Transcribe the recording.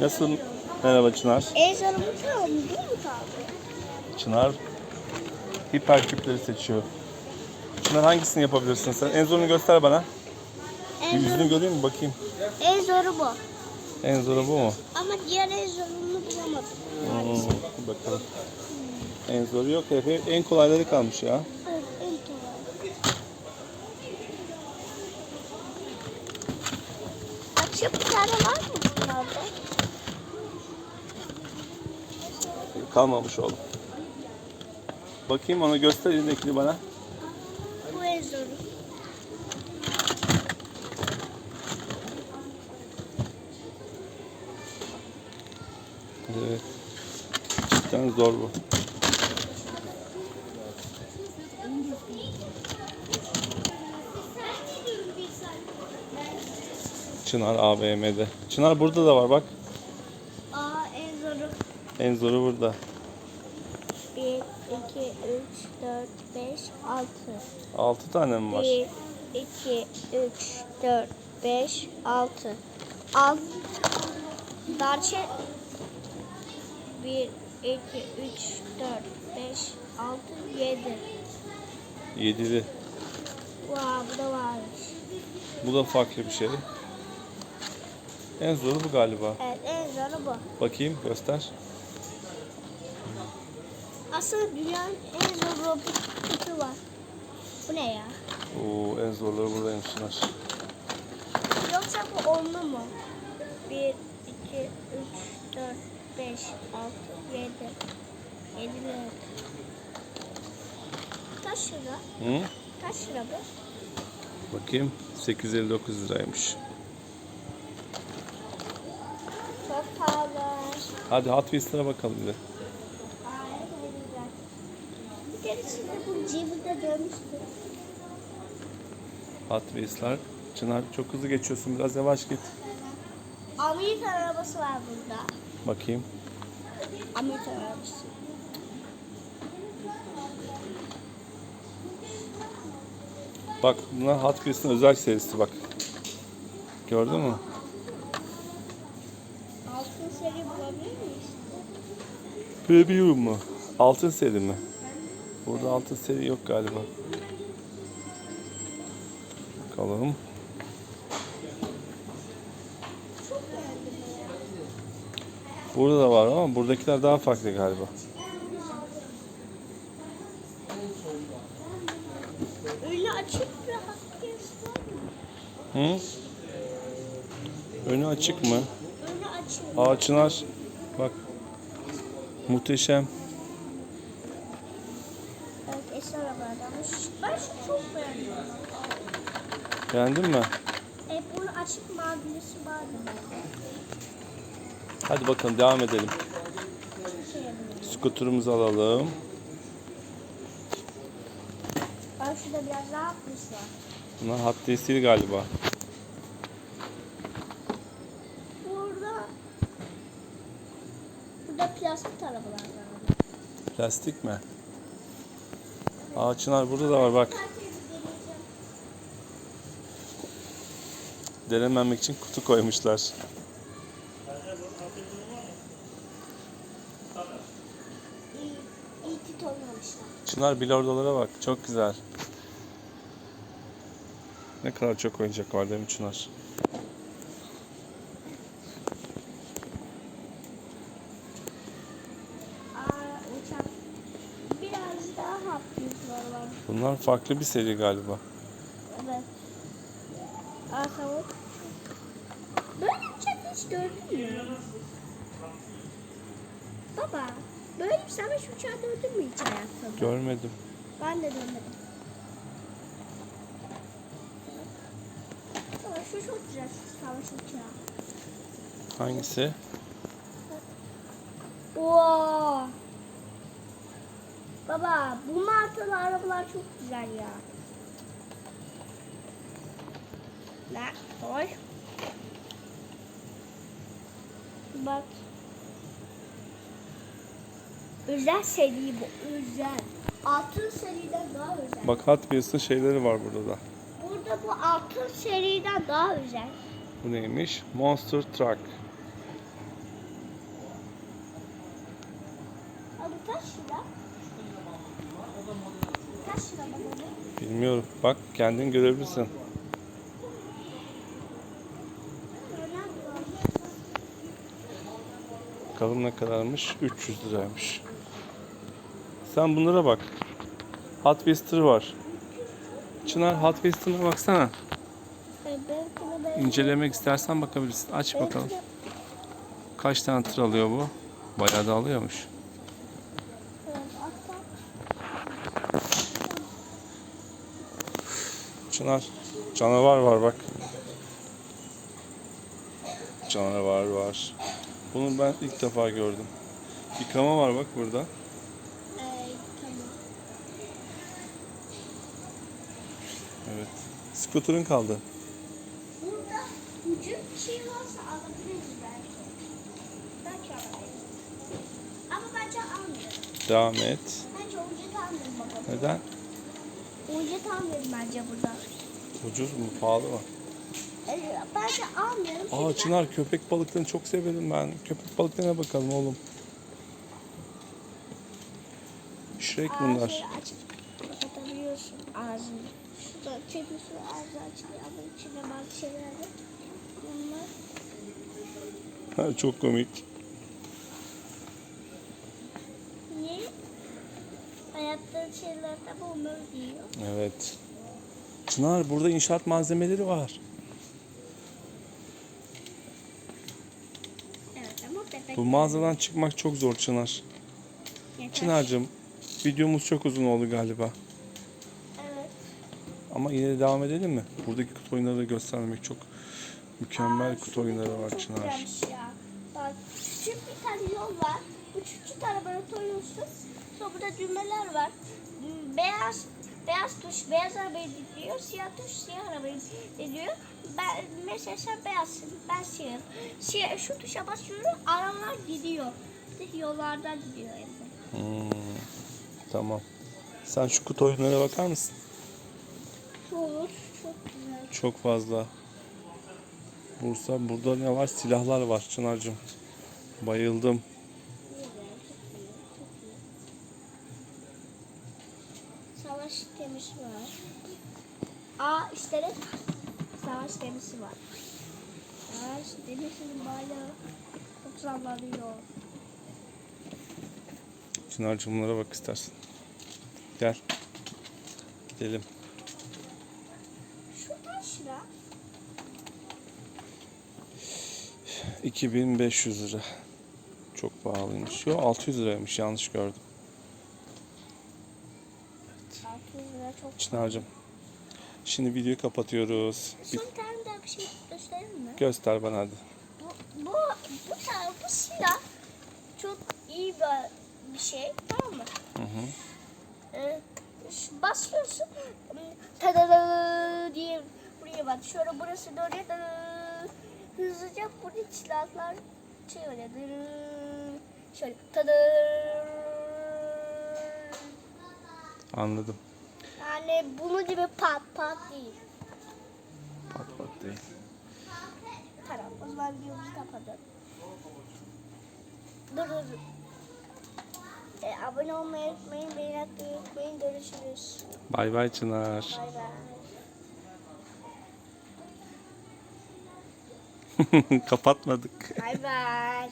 Nasıl? Merhaba Çınar. En sonunda kaldı değil mi kaldı? Çınar hiperküpleri seçiyor. Çınar hangisini yapabilirsin sen? En zorunu göster bana. Bir En, yüzünü zor, göreyim mi bakayım. en zoru bu. En zoru bu mu? Ama diğer en zorunu bulamadım. Hmm, bakalım. En zoru yok. Hep en kolayları kalmış ya. Evet, en kolay. Açık bir tane var mı bunlarda? Kalmamış oğlum. Bakayım onu göster elindekini bana. Bu en zoru. Evet. Cidden zor bu. Çınar AVM'de. Çınar burada da var bak. En zoru. Burada. 1, 2, 3, 4, 5, 6. 6 tane mi var? 1, 2, 3, 4, 5, 6. 6. Darçe 1, 2, 3, 4, 5, 6, 7. 7'li. Wow, bu da varmış. Bu da farklı bir şey. En zoru bu galiba. Evet, en zoru bu. Bakayım göster. Aslında dünyanın en zor robot kutu var. Bu ne ya? Oo, en zorları buradaymış Çınar. Yoksa bu onlu mu? 1, 2, 3, 4, 5, 6, 7. 7 lira. Kaç lira? Hı? Kaç lira bu? Bakayım 859 liraymış. Çok pahalı. Hadi Hot Wheels'lara bakalım bir de. Aa, ne kadar güzel. Bir keresinde bu cebimde dönmüştü. Hot Wheels'lar. Çınar çok hızlı geçiyorsun biraz yavaş git. Amerikan arabası var burada. Bakayım. Amerikan arabası. Bak bunlar Hot Wheels'ın özel serisi bak. Gördün mü? Altın seri bulabilir miyiz? Premium mu? Altın seri mi? Burada altın seri yok galiba. Bakalım. Burada da var ama buradakiler daha farklı galiba. Önü açık mı? Hı? Önü açık mı? Önü açık. Çınar. Bak. Muhteşem. Evet eski arabalardan. Şu- Ben şu çok beğendim. Beğendin mi? E bunun açık mavisi vardı. Hadi bakalım devam edelim. Skuterumuzu alalım. Ben şurada biraz daha atmışlar. Bunlar Wheels değil galiba. Burada Burada plastik arabalar var. Plastik mi? Aa Çınar burada da var bak. Denememek için kutu koymuşlar. Çınar bilardolara bak. Çok güzel. Ne kadar çok oyuncak var değil mi Çınar? Aa uçak. Biraz daha hafif var. Bunlar farklı bir seri galiba. Evet. Tavuk. Böyle uçak hiç gördün mü? Baba, böyle bir savaş uçağı gördün mü hiç hayatta? Görmedim. Ben de görmedim. Baba şu çok güzel şu savaş uçağı. Hangisi? Oo. Baba, bu markalı arabalar çok güzel ya. La, koy. Bak. Özel seri bu, özel. Altın seriden daha özel. Bak Hot Wheels'ın şeyleri var burada da. Burada bu altın seriden daha özel. Bu neymiş? Monster Truck. kaç lira bakalım? Bilmiyorum. Bak kendin görebilirsin. Bakalım ne kadarmış? 300 liraymış. Sen bunlara bak. Hot tır var. Çınar Hot Wheels tırına baksana. İncelemek istersen bakabilirsin. Aç bakalım. Kaç tane tır alıyor bu? Bayağı da alıyormuş. Çınar canavar var bak. Canavar var. Bunu ben ilk defa gördüm. Yıkama var bak burada. Evet. Skuterın kaldı. Burada ucuz bir şey varsa alabiliriz belki. Belki alabiliriz. Ama bence almayalım. Devam et. Bence ucuz almayalım bakalım. Neden? Ucuz almayalım bence burada. Ucuz mu? Pahalı mı? Ee, Bence almayalım. Aa çünkü- Çınar köpek balıklarını çok severim ben. Köpek balıklarına bakalım oğlum. Shrek Aa, bunlar. şöyle açıp kapatabiliyorsun ağzını. Şurada şu ağzı açılıyor ama içinde bazı şeyler var. Bunlar çok komik. niye? Hayatta şeylerde bunları yiyor. Evet. Çınar burada inşaat malzemeleri var. Evet ama bebek Bu mağazadan çıkmak çok zor Çınar. yeter. Çınar'cığım videomuz çok uzun oldu galiba. Evet. Ama yine de devam edelim mi? Buradaki kutu oyunları da göstermek çok mükemmel Aa, kutu oyunları var Çınar. ya. Bak küçük bir tane yol var. Bu küçük arabanı koyuyorsun. Sonra burada düğmeler var. Beyaz beyaz tuş beyaz arabayı diyor. Siyah tuş siyah arabayı diyor. Ben mesela sen beyazsın. Ben siyahım. Siyah, şu tuşa basıyorum. Arabalar gidiyor. Bir de Yollardan gidiyor yani. Hmm, tamam. Sen şu kutu oyunlara bakar mısın? Olur. Çok güzel. Çok fazla. Bursa burada ne var? Silahlar var Çınar'cığım. Bayıldım. Savaş gemisi var. Aa işte de savaş gemisi var. Savaş gemisinin bayrağı çok sallanıyor. Çınar'cığım bunlara bak istersen. Gel. Gidelim. Şu kaç lira? 2500 lira. Çok pahalıymış. Yo 600 liraymış yanlış gördüm. 600 lira çok. Çınar'cığım. Şimdi videoyu kapatıyoruz. Bir Son tane daha bir şey göstereyim mi? göster bana hadi. Bu, bu, bu, tane, bu silah çok iyi bir, bir şey tamam mı? Hı hı. Ee, ş- basıyorsun tadada diye buraya bak. Şöyle burası dönüyor. tadada. Hızlıca buraya silahlar. Dırı. Şöyle tada. Anladım. Yani bunun gibi pat pat değil. Pat pat değil. Tamam o zaman videomuzu kapatalım. Dur dur. dur. Ee, abone olmayı unutmayın. Beğeni atmayı unutmayın. Görüşürüz. Bay bay Çınar. Bay bay. Kapatmadık. Bay bay.